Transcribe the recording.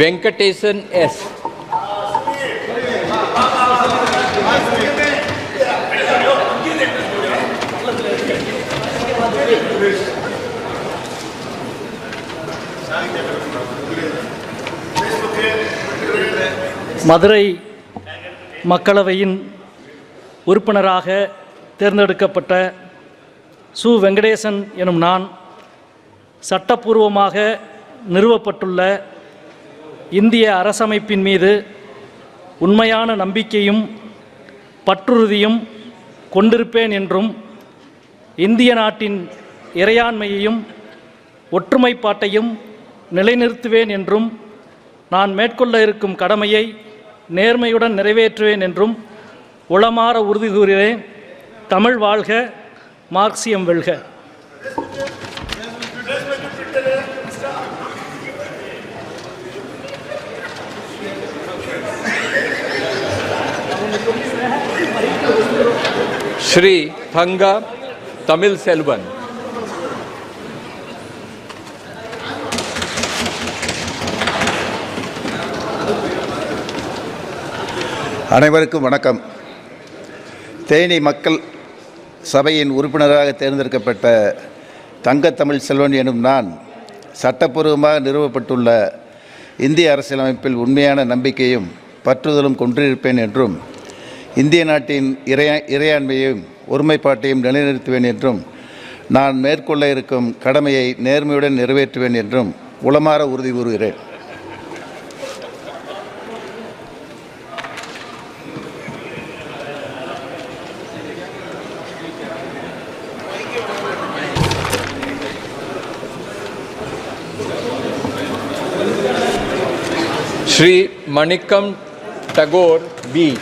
Venkatesan S. Madurai மக்களவையின் உறுப்பினராக தேர்ந்தெடுக்கப்பட்ட சு. வெங்கடேசன் எனும் நான் சட்டப்பூர்வமாக நிறுவப்பட்டுள்ள இந்திய அரசமைப்பின் மீது உண்மையான நம்பிக்கையும் பற்றுறுதியும் கொண்டிருப்பேன் என்றும் இந்திய நாட்டின் இறையாண்மையையும் ஒற்றுமைப்பாட்டையும் நிலைநிறுத்துவேன் என்றும் நான் மேற்கொள்ள இருக்கும் கடமையை நேர்மையுடன் நிறைவேற்றுவேன் என்றும் உளமாற உறுதி கூறுகிறேன் தமிழ் வாழ்க மார்க்சியம் வெல்க. ஸ்ரீ தங்கா தமிழ் செல்வன். அனைவருக்கும் வணக்கம். தேனி மக்கள் சபையின் உறுப்பினராக தேர்ந்தெடுக்கப்பட்ட தங்கத்தமிழ் செல்வன் எனும் நான் சட்டப்பூர்வமாக நிறுவப்பட்டுள்ள இந்திய அரசியலமைப்பில் உண்மையான நம்பிக்கையும் பற்றுதலும் கொன்றிருப்பேன் என்றும் இந்திய நாட்டின் இறையா இறையாண்மையையும் ஒருமைப்பாட்டையும் நிலைநிறுத்துவேன் என்றும் நான் மேற்கொள்ள இருக்கும் கடமையை நேர்மையுடன் நிறைவேற்றுவேன் என்றும் உளமாற உறுதி கூறுகிறேன். Sri மணிக்கம் Tagore B.